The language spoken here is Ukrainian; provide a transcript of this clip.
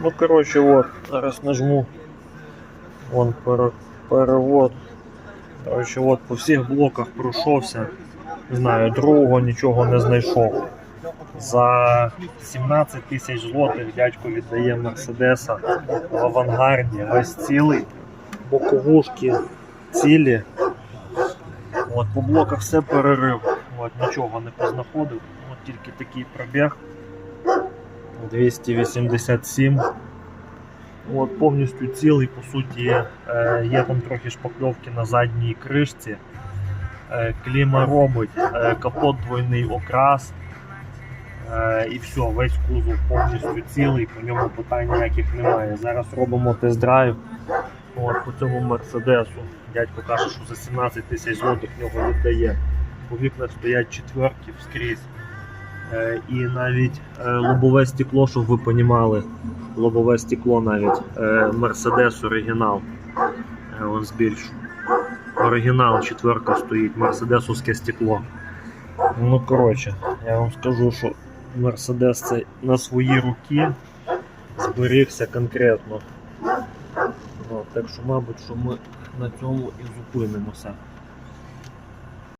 Ну, коротше, от, зараз нажму. Вон пере, перевод. Коротше, от по всіх блоках пройшовся. Знаю, другого нічого не знайшов. За 17 тисяч злотих дядько віддає Мерседеса в авангарді, весь цілий, боковушки цілі. От, по блоках все перерив. От, нічого не познаходив. От тільки такий пробіг. 287. От, повністю цілий, по суті, е, є там трохи шпакльовки на задній кришці. Е, кліма робить, е, капот двойний окрас. І все, весь кузов повністю цілий, по ньому питань ніяких немає. Зараз робимо тест-драйв от, по цьому мерседесу. Дядько каже, що за 17 тисяч злотих нього віддає. По вікнах стоять четверки вскрізь. Е, і навіть е, лобове стекло, щоб ви понімали, лобове стекло навіть. Е, Мерседес оригінал. Е, вон збільшу. Оригінал четверка стоїть, мерседесовське стекло. Ну, коротше, я вам скажу, що Мерседес це на свої руки зберігся конкретно. Так що, мабуть, що ми на цьому і зупинимося.